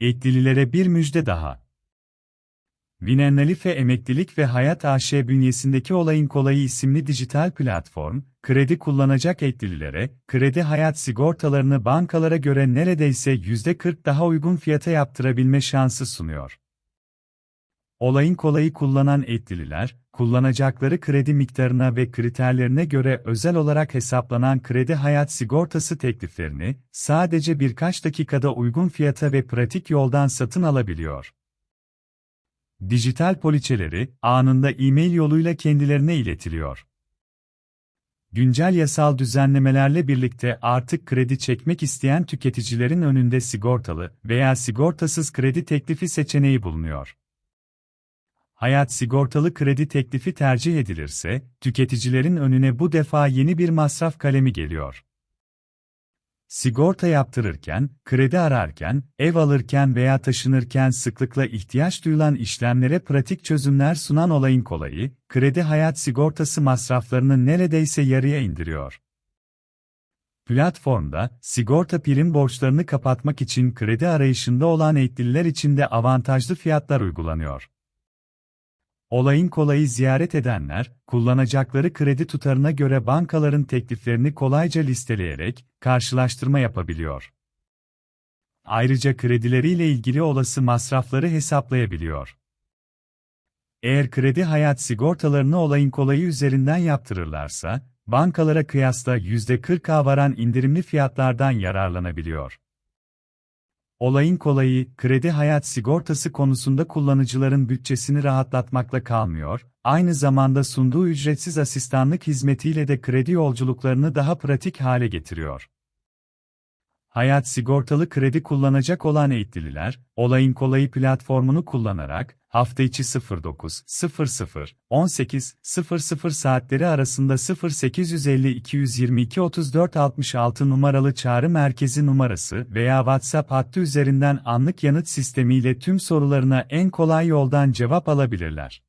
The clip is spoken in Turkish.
Etlililere bir müjde daha. Vinenalife Emeklilik ve Hayat AŞ bünyesindeki Olayın Kolayı isimli dijital platform, kredi kullanacak etlililere, kredi hayat sigortalarını bankalara göre neredeyse %40 daha uygun fiyata yaptırabilme şansı sunuyor. Olayın kolayı kullanan etlililer, kullanacakları kredi miktarına ve kriterlerine göre özel olarak hesaplanan kredi hayat sigortası tekliflerini sadece birkaç dakikada uygun fiyata ve pratik yoldan satın alabiliyor. Dijital poliçeleri anında e-mail yoluyla kendilerine iletiliyor. Güncel yasal düzenlemelerle birlikte artık kredi çekmek isteyen tüketicilerin önünde sigortalı veya sigortasız kredi teklifi seçeneği bulunuyor. Hayat sigortalı kredi teklifi tercih edilirse, tüketicilerin önüne bu defa yeni bir masraf kalemi geliyor. Sigorta yaptırırken, kredi ararken, ev alırken veya taşınırken sıklıkla ihtiyaç duyulan işlemlere pratik çözümler sunan olayın kolayı, kredi hayat sigortası masraflarını neredeyse yarıya indiriyor. Platformda, sigorta prim borçlarını kapatmak için kredi arayışında olan eğitimliler için de avantajlı fiyatlar uygulanıyor. Olayın kolayı ziyaret edenler, kullanacakları kredi tutarına göre bankaların tekliflerini kolayca listeleyerek karşılaştırma yapabiliyor. Ayrıca kredileriyle ilgili olası masrafları hesaplayabiliyor. Eğer kredi hayat sigortalarını olayın kolayı üzerinden yaptırırlarsa, bankalara kıyasla %40'a varan indirimli fiyatlardan yararlanabiliyor. Olayın kolayı, kredi hayat sigortası konusunda kullanıcıların bütçesini rahatlatmakla kalmıyor, aynı zamanda sunduğu ücretsiz asistanlık hizmetiyle de kredi yolculuklarını daha pratik hale getiriyor. Hayat sigortalı kredi kullanacak olan eğitililer, Olayın Kolayı platformunu kullanarak, hafta içi 09 00 18 00 saatleri arasında 0850 222 34 66 numaralı çağrı merkezi numarası veya WhatsApp hattı üzerinden anlık yanıt sistemiyle tüm sorularına en kolay yoldan cevap alabilirler.